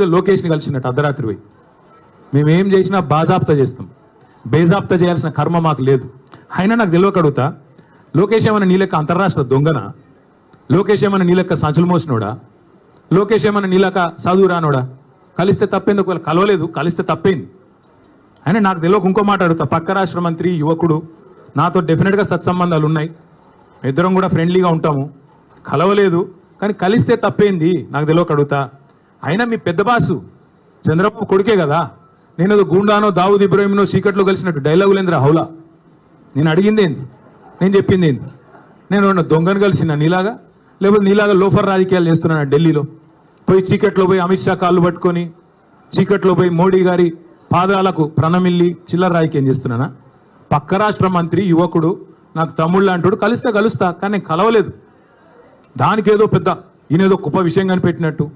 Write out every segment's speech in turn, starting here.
ఏదో లోకేష్ని కలిసినట్టు అర్ధరాత్రి పోయి. మేమేం చేసినా బాజాప్తా చేస్తాం. బేజాప్తా చేయాల్సిన కర్మ మాకు లేదు. అయినా నాకు తెలియక అడుగుతా లోకేష్ ఏమైనా నీలక్క అంతర్రాష్ట్ర దొంగన? లోకేష్ ఏమైనా నీలక్క సంచులు మోసినోడా? లోకేష్ ఏమైనా నీలక్క చదువు రానోడా? కలిస్తే తప్పేందుకు ఒకవేళ కలవలేదు కలిస్తే తప్పేంది. అయినా నాకు తెలియక ఇంకో మాట అడుగుతా పక్క రాష్ట్ర మంత్రి యువకుడు నాతో డెఫినెట్గా సత్సంబంధాలు ఉన్నాయి. ఇద్దరం కూడా ఫ్రెండ్లీగా ఉంటాము. కలవలేదు కానీ కలిస్తే తప్పేంది? నాకు తెలియక అడుగుతా. అయినా మీ పెద్ద బాసు చంద్రబాబు కొడుకే కదా. నేను ఏదో గూండానో దావుద్ ఇబ్రాహింనో చీకట్లో కలిసినట్టు డైలాగులు ఏందిరా హౌలా? నేను అడిగింది ఏంది? నేను చెప్పింది ఏంది? నేను ఉన్న దొంగను కలిసిన నీలాగా? లేకపోతే నీలాగా లోఫర్ రాజకీయాలు చేస్తున్నాను ఢిల్లీలో? పోయి చీకట్లో పోయి అమిత్ షా కాళ్ళు పట్టుకొని చీకట్లో పోయి మోడీ గారి పాదాలకు ప్రణమిల్లి చిల్లర రాజకీయం చేస్తున్నానా? పక్క రాష్ట్ర మంత్రి యువకుడు నాకు తమ్ముళ్ళు అంటాడు కలిస్తే కలుస్తా కానీ నేను కలవలేదు. దానికేదో పెద్ద ఈయనేదో గొప్ప విషయం కనిపెట్టినట్టు.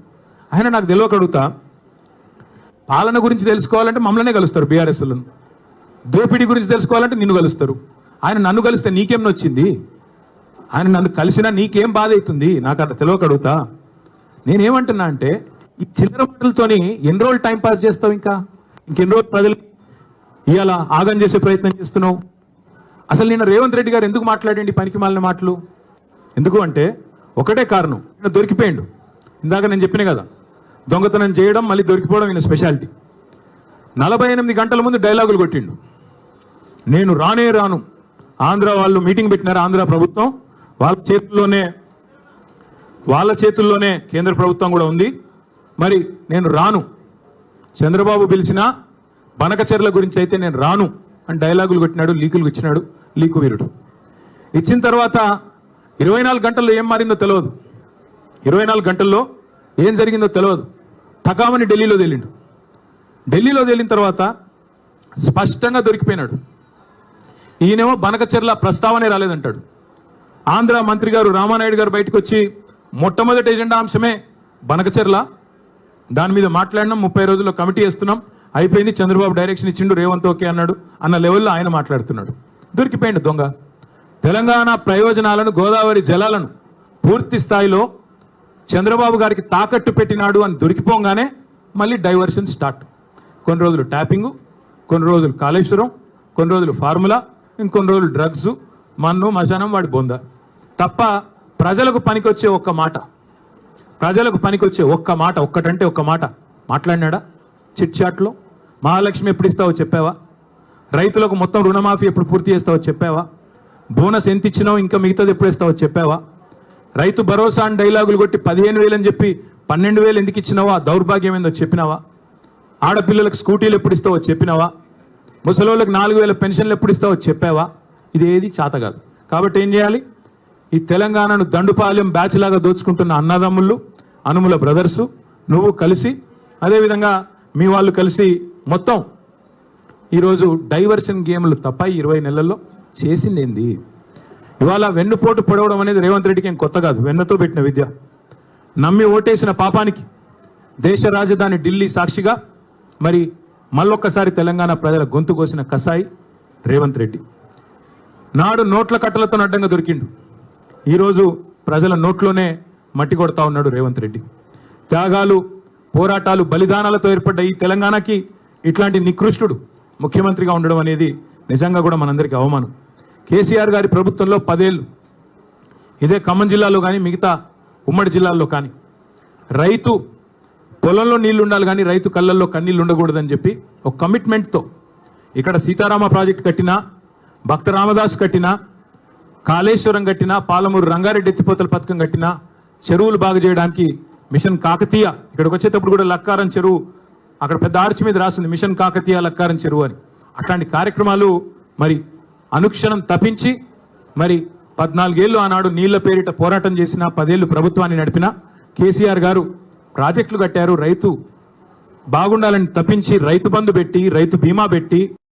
ఆయన నాకు తెలియక అడుగుతా పాలన గురించి తెలుసుకోవాలంటే మమ్మల్నే కలుస్తారు బీఆర్ఎస్లను దోపిడీ గురించి తెలుసుకోవాలంటే నిన్ను కలుస్తారు. ఆయన నన్ను కలిస్తే నీకేం నొచ్చింది? ఆయన నన్ను కలిసినా నీకేం బాధ అవుతుంది? నాకు అట్లా తెలియక అడుగుతా. నేనేమంటున్నా అంటే ఈ చిల్లర మాటలతోని ఎన్ని రోజులు టైం పాస్ చేస్తావు ఇంకా? ఇంకెన్ని రోజులు ప్రజలు ఇవాళ ఆగం చేసే ప్రయత్నం చేస్తున్నావు? అసలు నిన్న రేవంత్ రెడ్డి గారు ఎందుకు మాట్లాడండి పనికి మాలిన మాటలు? ఎందుకు అంటే ఒకటే కారణం దొరికిపోయాడు దొరికిపోయిండు. ఇందాక నేను చెప్పిన కదా దొంగతనం చేయడం మళ్ళీ దొరికిపోవడం ఈయన స్పెషాలిటీ. నలభై ఎనిమిది గంటల ముందు డైలాగులు కొట్టిండు. నేను రానే రాను. ఆంధ్ర వాళ్ళు మీటింగ్ పెట్టినారు ఆంధ్ర ప్రభుత్వం? వాళ్ళ చేతుల్లోనే వాళ్ళ చేతుల్లోనే కేంద్ర ప్రభుత్వం కూడా ఉంది. మరి నేను రాను. చంద్రబాబు పిలిచిన బనకచర్ల గురించి అయితే నేను రాను అని డైలాగులు కొట్టినాడు లీకులు ఇచ్చినాడు లీకు వీరుడు. ఇచ్చిన తర్వాత ఇరవై నాలుగు గంటల్లో ఏం మారిందో తెలియదు ఇరవై నాలుగు గంటల్లో ఏం జరిగిందో తెలియదు టకామని ఢిల్లీలో తేలిండు. ఢిల్లీలో తేలిన తర్వాత స్పష్టంగా దొరికిపోయినాడు. ఈయనేమో బనకచెర్ల ప్రస్తావనే రాలేదంటాడు. ఆంధ్ర మంత్రి గారు రామానాయుడు గారు బయటకు వచ్చి మొట్టమొదటి ఎజెండా అంశమే బనకచెర్ల. దాని మీద మాట్లాడినాం ముప్పై రోజుల్లో కమిటీ వేస్తున్నాం. అయిపోయింది చంద్రబాబు డైరెక్షన్ ఇచ్చిండు రేవంత్ ఓకే అన్నాడు అన్న లెవెల్లో ఆయన మాట్లాడుతున్నాడు. దొరికిపోయిండు దొంగ. తెలంగాణ ప్రయోజనాలను గోదావరి జలాలను పూర్తి స్థాయిలో చంద్రబాబు గారికి తాకట్టు పెట్టినాడు అని దొరికిపోగానే మళ్ళీ డైవర్షన్ స్టార్ట్. కొన్ని రోజులు ట్యాపింగు కొన్ని రోజులు కాళేశ్వరం కొన్ని రోజులు ఫార్ములా ఇంకొన్ని రోజులు డ్రగ్స్ మన్ను మశానం వాడి బొంద. తప్ప ప్రజలకు పనికొచ్చే ఒక్క మాట ప్రజలకు పనికొచ్చే ఒక్క మాట ఒక్కటంటే ఒక్క మాట మాట్లాడినాడా? చిట్ చాట్లో. మహాలక్ష్మి ఎప్పుడు ఇస్తావో చెప్పావా? రైతులకు మొత్తం రుణమాఫీ ఎప్పుడు పూర్తి చేస్తావో చెప్పావా? బోనస్ ఎంత ఇచ్చినావు? ఇంకా మిగతాది ఎప్పుడు ఇస్తావో చెప్పావా? రైతు భరోసా అని డైలాగులు కొట్టి పదిహేను వేలు అని చెప్పి పన్నెండు వేలు ఎందుకు ఇచ్చినావా? దౌర్భాగ్యం ఏందో చెప్పినావా? ఆడపిల్లలకు స్కూటీలు ఎప్పుడు ఇస్తావో చెప్పినావా? ముసలోళ్ళకి నాలుగు వేల పెన్షన్లు ఎప్పుడు ఇస్తావో చెప్పావా? ఇది ఏది చేత కాదు. కాబట్టి ఏం చేయాలి? ఈ తెలంగాణను దండుపాలెం బ్యాచ్ లాగా దోచుకుంటున్న అన్నదమ్ముళ్ళు అనుముల బ్రదర్సు నువ్వు కలిసి అదేవిధంగా మీ వాళ్ళు కలిసి మొత్తం ఈరోజు డైవర్షన్ గేమ్లు తప్ప ఇరవై నెలల్లో చేసింది ఏంది ఇవాళ వెన్నుపోటు పొడవడం అనేది రేవంత్ రెడ్డికి ఏం కొత్త కాదు. వెన్నతో పెట్టిన విద్య. నమ్మి ఓటేసిన పాపానికి దేశ రాజధాని ఢిల్లీ సాక్షిగా మరి మళ్ళొక్కసారి తెలంగాణ ప్రజల గొంతు కోసిన కసాయి రేవంత్ రెడ్డి. నాడు నోట్ల కట్టలతో అడ్డంగా దొరికిండు. ఈరోజు ప్రజల నోట్లోనే మట్టి కొడతా ఉన్నాడు రేవంత్ రెడ్డి. త్యాగాలు పోరాటాలు బలిదానాలతో ఏర్పడ్డ ఈ తెలంగాణకి ఇట్లాంటి నికృష్టుడు ముఖ్యమంత్రిగా ఉండడం అనేది నిజంగా కూడా మనందరికీ అవమానం. కేసీఆర్ గారి ప్రభుత్వంలో పదేళ్ళు. ఇదే ఖమ్మం జిల్లాలో కానీ మిగతా ఉమ్మడి జిల్లాల్లో కానీ. రైతు పొలంలో నీళ్ళు ఉండాలి కానీ రైతు కళ్ళల్లో కన్నీళ్ళు ఉండకూడదని చెప్పి ఒక కమిట్మెంట్తో ఇక్కడ సీతారామ ప్రాజెక్ట్ కట్టినా భక్త రామదాస్ కట్టినా కాళేశ్వరం కట్టినా పాలమూరు రంగారెడ్డి ఎత్తిపోతల పథకం కట్టినా చెరువులు బాగు చేయడానికి మిషన్ కాకతీయ ఇక్కడికి వచ్చేటప్పుడు కూడా లక్కారం చెరువు అక్కడ పెద్ద ఆర్చి మీద రాసింది మిషన్ కాకతీయ లక్కారం చెరువు అని. అట్లాంటి కార్యక్రమాలు మరి అనుక్షణం తప్పించి మరి పద్నాలుగేళ్ళు ఆనాడు నీళ్ళ పేరిట పోరాటం చేసిన పదేళ్ళు ప్రభుత్వాన్ని నడిపిన కేసీఆర్ గారు ప్రాజెక్టులు కట్టారు. రైతు బాగుండాలని తప్పించి రైతు బంధు పెట్టి రైతు బీమా పెట్టి